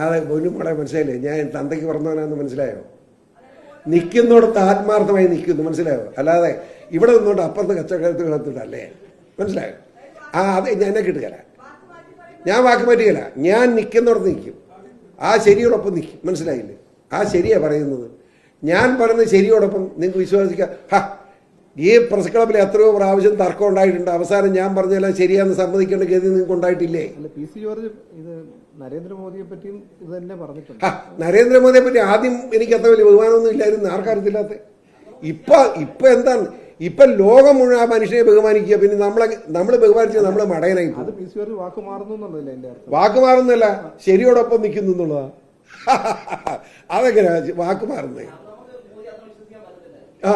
അതെ പൊന്നുമോളെ മനസ്സിലായില്ലേ? ഞാൻ തന്തയ്ക്ക് പറഞ്ഞവനാന്ന് മനസ്സിലായോ? നിൽക്കുന്നിടത്ത് ആത്മാർത്ഥമായി നിൽക്കുന്നു മനസ്സിലായോ? അല്ലാതെ ഇവിടെ നിന്നുകൊണ്ട് അപ്പുറത്ത് കച്ചവടത്തിൽ കിടത്തിട്ടല്ലേ മനസ്സിലായോ? ആ അത് എന്നെ കിട്ടുകയില്ല ഞാൻ വാക്ക് പറ്റുകയില്ല ഞാൻ നിൽക്കുന്നിടത്ത് നിൽക്കും. ആ ശരിയോടൊപ്പം നിൽക്കും. മനസ്സിലായില്ലേ? ആ ശരിയാ പറയുന്നത്. ഞാൻ പറയുന്നത് ശരിയോടൊപ്പം നിങ്ങൾക്ക് വിശ്വസിക്കുക ഹാ ഈ പ്രസ് ക്ലബിൽ എത്രയോ പ്രാവശ്യം തർക്കം ഉണ്ടായിട്ടുണ്ട്. അവസാനം ഞാൻ പറഞ്ഞെല്ലാം ശരിയാന്ന് സമ്മതിക്കേണ്ട ഗതി നിങ്ങൾക്ക് ഉണ്ടായിട്ടില്ലേ പി സി ജോർജ് ഇത് നരേന്ദ്രമോദിയെ പറ്റിയും ഇത് തന്നെ പറഞ്ഞിട്ടുണ്ട്. നരേന്ദ്രമോദിയെ പറ്റി ആദ്യം എനിക്ക് അത്ര വലിയ ബഹുമാനമൊന്നും ഇല്ലായിരുന്നു. ആർക്കറിയത്തില്ലാത്ത. ഇപ്പൊ ഇപ്പൊ എന്താണ്? ഇപ്പൊ ലോകം മുഴുവൻ ആ മനുഷ്യനെ ബഹുമാനിക്കുക. പിന്നെ നമ്മളെ നമ്മൾ ബഹുമാനിച്ച നമ്മളെ മടയനായി വാക്ക് മാറുന്നു വാക്ക് മാറുന്നില്ല ശരിയോടൊപ്പം നിൽക്കുന്നു എന്നുള്ളതാ. അതൊക്കെ വാക്ക് മാറുന്നേ? ആ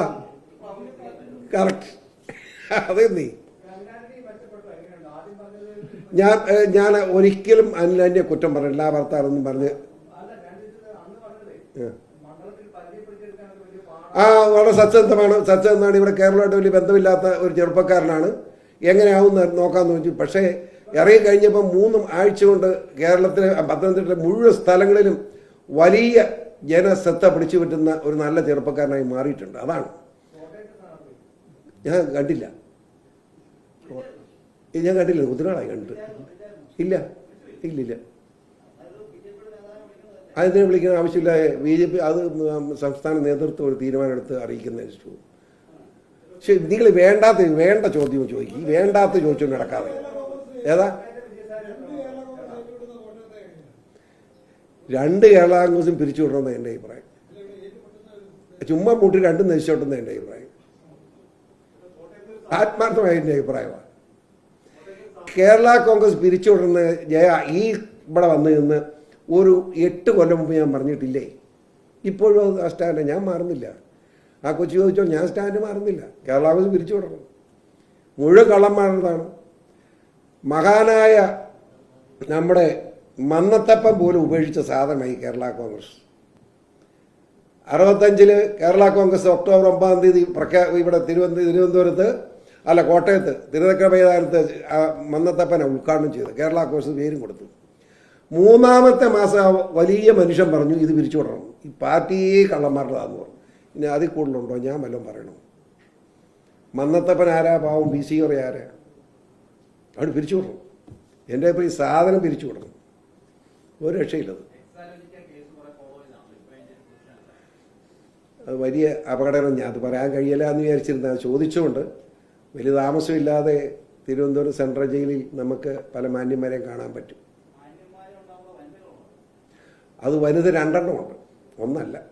കറക്റ്റ് അതെ നീ ഞാൻ ഞാൻ ഒരിക്കലും അനിലിനെ കുറ്റം പറയില്ല. ആ ഭർത്താവെന്നും പറഞ്ഞ്. ആ വളരെ സത്യസന്ധമാണ്. സത്യസന്ധമാണ് ഇവിടെ കേരളമായിട്ട് വലിയ ബന്ധമില്ലാത്ത ഒരു ചെറുപ്പക്കാരനാണ്. എങ്ങനെയാവും നോക്കാമെന്ന് ചോദിച്ചു. പക്ഷേ ഇറങ്ങി കഴിഞ്ഞപ്പോൾ മൂന്നും ആഴ്ച കൊണ്ട് കേരളത്തിലെ പത്തനംതിട്ടയിലെ മുഴുവൻ സ്ഥലങ്ങളിലും വലിയ ജനശ്രദ്ധ പിടിച്ചു പറ്റുന്ന ഒരു നല്ല ചെറുപ്പക്കാരനായി മാറിയിട്ടുണ്ട്. അതാണ്. ഞാൻ കണ്ടില്ല. ഞാൻ കണ്ടില്ല കുതിരകളായി കണ്ടിട്ട്. ഇല്ല ഇല്ലില്ല അതിനെ വിളിക്കുന്ന ആവശ്യമില്ല. ബി ജെ പി അത് സംസ്ഥാന നേതൃത്വം ഒരു തീരുമാനമെടുത്ത് അറിയിക്കുന്ന ഇഷ്ടവും പക്ഷെ നിങ്ങൾ വേണ്ടാത്ത വേണ്ട ചോദ്യം ചോദിക്കും. വേണ്ടാത്ത ചോദിച്ചുകൊണ്ട് നടക്കാതെ. ഏതാ? രണ്ട് കേരള കോൺഗ്രസും പിരിച്ചു വിടണമെന്ന് എന്റെ അഭിപ്രായം. ചുമ്മാ കൂട്ടി രണ്ടും നശിച്ചോട്ടെന്ന് എന്റെ അഭിപ്രായം. ആത്മാർത്ഥമായ എന്റെ അഭിപ്രായമാണ്. കേരള കോൺഗ്രസ് പിരിച്ചുവിടുന്ന ജയ ഈ ഇവിടെ വന്നു നിന്ന് ഒരു എട്ട് കൊല്ലം മുമ്പ് ഞാൻ പറഞ്ഞിട്ടില്ലേ? ഇപ്പോഴും ആ സ്റ്റാൻഡ് ഞാൻ മാറുന്നില്ല. ആ കൊച്ചു ചോദിച്ചോ ഞാൻ സ്റ്റാൻഡ് മാറുന്നില്ല. കേരള കോൺഗ്രസ് പിരിച്ചുവിടണം. മുഴുവൻ കള്ളന്മാരുന്നതാണ് മഹാനായ നമ്മുടെ മന്നത്തപ്പം പോലും ഉപേക്ഷിച്ച സാധനമായി കേരള കോൺഗ്രസ്. അറുപത്തഞ്ചിൽ കേരള കോൺഗ്രസ് ഒക്ടോബർ ഒമ്പതാം തീയതി പ്രഖ്യാ ഇവിടെ തിരുവനന്തപുരം തിരുവനന്തപുരത്ത് അല്ല കോട്ടയത്ത് തിരുനക്കര മൈതാനത്ത് മന്നത്തപ്പനെ ഉദ്ഘാടനം ചെയ്തു കേരള കോൺഗ്രസ് പേരും കൊടുത്തു. മൂന്നാമത്തെ മാസം വലിയ മനുഷ്യൻ പറഞ്ഞു ഇത് പിരിച്ചു വിടണം. ഈ പാർട്ടിയെ കള്ളന്മാരുടേതാന്ന് പറഞ്ഞു. ഇനി അതിൽ കൂടുതലുണ്ടോ? ഞാൻ വല്ലതും പറയണം? മന്നത്തപ്പൻ ആരാ? പാവം ബി സി ആരാ? അവിടെ പിരിച്ചു വിടണം. എന്റെ ഈ സാധനം പിരിച്ചു വിടണം. ഒരു രക്ഷയില്ലത്. അത് വലിയ അപകടകരം ഞാൻ അത് പറയാൻ കഴിയില്ല എന്ന് വിചാരിച്ചിരുന്ന ചോദിച്ചുകൊണ്ട് വലിയ താമസമില്ലാതെ തിരുവനന്തപുരം സെൻട്രൽ ജയിലിൽ നമുക്ക് പല മാന്യന്മാരെയും കാണാൻ പറ്റും. അത് വലുത് രണ്ടെണ്ണമുണ്ട്. ഒന്നല്ല.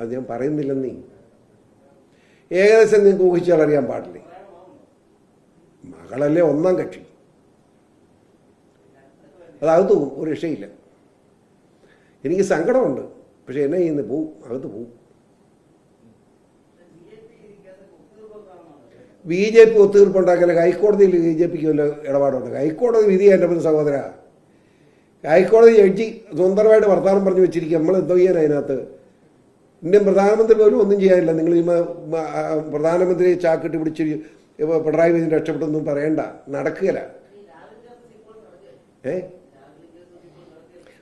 അത് ഞാൻ പറയുന്നില്ലെന്നീ. ഏകദേശം നിങ്ങൾക്ക് ഊഹിച്ചാൽ അറിയാൻ പാടില്ലേ? മകളല്ലേ ഒന്നാം കക്ഷി. അത് അകത്ത് പോകും ഒരു രക്ഷയില്ല. എനിക്ക് സങ്കടമുണ്ട്. പക്ഷെ എന്നെ ഇന്ന് പോവും. അകത്ത് പോവും. ബി ജെ പി ഒത്തുതീർപ്പുണ്ടാക്കല ഹൈക്കോടതിയിൽ ബി ജെ പിക്ക് വല്ല ഇടപാടുണ്ട്. ഹൈക്കോടതി വിധി എന്റെ മുൻ സഹോദര. ഹൈക്കോടതി ജഡ്ജി സ്വന്തമായിട്ട് വർത്തമാനം പറഞ്ഞു വെച്ചിരിക്കുക. നമ്മൾ എന്തോ ചെയ്യാൻ അതിനകത്ത്? ഇന്ത്യൻ പ്രധാനമന്ത്രി പോലും ഒന്നും ചെയ്യാനില്ല. നിങ്ങൾ പ്രധാനമന്ത്രി ചാക്കിട്ട് പിടിച്ച് ഇപ്പോൾ പിണറായി വിജയൻ രക്ഷപ്പെട്ടൊന്നും പറയണ്ട. നടക്കുകയില്ല. ഏ?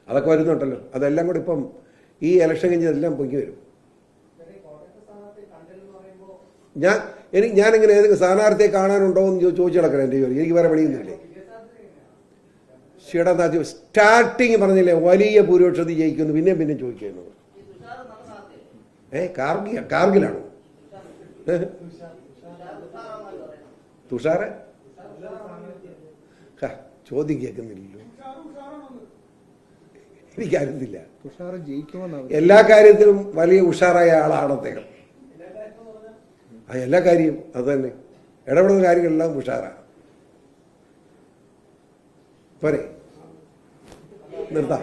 അതൊക്കെ വരുന്നുണ്ടല്ലോ. അതെല്ലാം കൂടി ഇപ്പം ഈ ഇലക്ഷൻ കഴിഞ്ഞ് എല്ലാം പൊങ്ങി വരും. ഞാൻ എനിക്ക് ഞാനിങ്ങനെ ഏതെങ്കിലും സ്ഥാനാർത്ഥിയെ കാണാനുണ്ടോ എന്ന് ചോദിച്ചു കിടക്കണം എന്റെ ജോലി എനിക്ക് വേറെ പണിയുന്നില്ലേ ഷീടനാഥ് സ്റ്റാർട്ടിങ് പറഞ്ഞില്ലേ വലിയ ഭൂരിപക്ഷത്തിൽ ജയിക്കുന്നു. പിന്നെയും പിന്നെ ചോദിക്കുന്നത് ഏ കാർഗിൽ കാർഗിലാണോ? തുഷാറ്? ചോദ്യം കേൾക്കുന്നില്ലല്ലോ. എനിക്കറിയുന്നില്ല എല്ലാ കാര്യത്തിലും വലിയ ഉഷാറായ ആളാണ് അദ്ദേഹം. ആ എല്ലാ കാര്യവും അത് തന്നെ. ഇടപെടുന്ന കാര്യങ്ങളെല്ലാം ഉഷാറാണ്. പോരെ. നിർത്താം.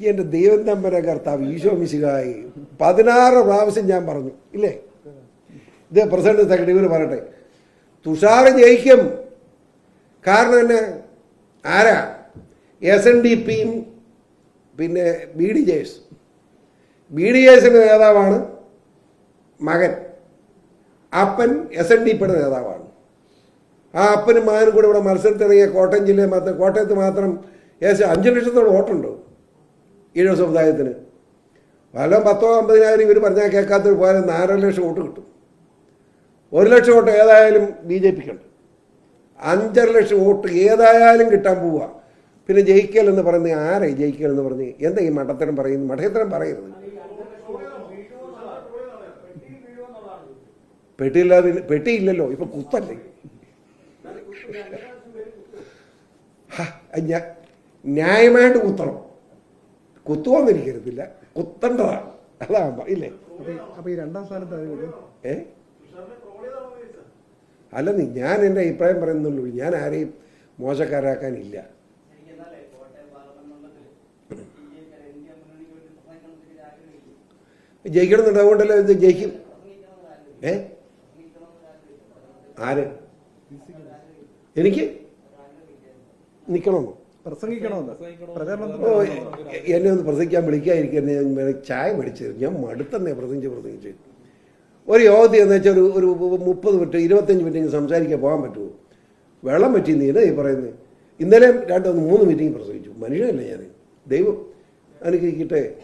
എന്റെ ദൈവം തമ്പര കർത്താവ് ഈശോ മിശികായി പതിനാറ് പ്രാവശ്യം ഞാൻ പറഞ്ഞു ഇല്ലേ? ഇത് പ്രസിഡന്റ് സെക്രട്ടറി പറയട്ടെ. തുഷാർ ജയിക്കും. കാരണം തന്നെ ആരാ? എസ് എൻ ഡി പിയും പിന്നെ B D J S B D എസിന്റെ നേതാവാണ് മകൻ അപ്പൻ എസ് എൻ ഡി പിയുടെ നേതാവാണ്. ആ അപ്പനും മകനും കൂടെ ഇവിടെ മത്സരത്തിറങ്ങിയ കോട്ടയം ജില്ലയിൽ മാത്രം കോട്ടയത്ത് മാത്രം ഏകദേശം അഞ്ച് ലക്ഷത്തോളം വോട്ടുണ്ട് ഈഴവ സമുദായത്തിന്. വല്ലതും പത്തോ അമ്പതിനായിരം ഇവർ പറഞ്ഞാൽ കേൾക്കാത്തവർ പോയാലും നാലര ലക്ഷം വോട്ട് കിട്ടും. ഒരു ലക്ഷം വോട്ട് ഏതായാലും ബി ജെ പിക്കുണ്ട്. അഞ്ചര ലക്ഷം വോട്ട് ഏതായാലും കിട്ടാൻ പോവുക. പിന്നെ ജയിക്കൽ എന്ന് പറയുന്നത് ആരെ ജയിക്കൽ എന്ന് പറഞ്ഞ് എന്താ ഈ മഠത്തരം പറയുന്നത്? മഠത്തരം പറയരുത്. പെട്ടിയില്ലാതെ പെട്ടിയില്ലല്ലോ ഇപ്പൊ കുത്തല്ലേ? ന്യായമായിട്ട് കുത്തണം. കുത്തുവന്നിരിക്കരുതില്ല കുത്തേണ്ടതാണ് അതാകുമ്പോ ഇല്ലേ? അപ്പൊ ഈ- രണ്ടാം സ്ഥാനത്ത് ഏ? അല്ല നീ ഞാൻ എന്റെ അഭിപ്രായം പറയുന്നുള്ളൂ ഞാൻ ആരെയും മോശക്കാരാക്കാനില്ല. ജയിക്കണം എന്നുണ്ട് പാർലമെന്റ് ജയിക്കും? ഈ ആര്? എനിക്ക്? നിൽക്കണമെന്നോ പ്രസംഗിക്കണമെന്ന്. പ്രചാരണത്തിന് ഓ എ- എന്നെ ഒന്ന് പ്രസംഗിക്കാൻ വിളിക്കാതിരിക്കുന്ന ഞാൻ ചായ മേടിച്ചു ഞാൻ മടുത്തന്നെ പ്രസംഗിച്ച് പ്രസംഗിച്ച്. ഒരു യോഗത്തിൽ എന്ന് വെച്ചാൽ ഒരു ഒരു മുപ്പത് മിനിറ്റ് ഇരുപത്തഞ്ച് മിനിറ്റ് സംസാരിക്കാൻ പോകാൻ പറ്റുമോ? വെള്ളം പറ്റി നീല ഈ പറയുന്നത്. ഇന്നലെ രണ്ട് മൂന്ന് മീറ്റിംഗ് പ്രസംഗിച്ചു. മനുഷ്യനല്ലേ ഞാൻ ദൈവം അനുഗ്രഹിക്കട്ടെ.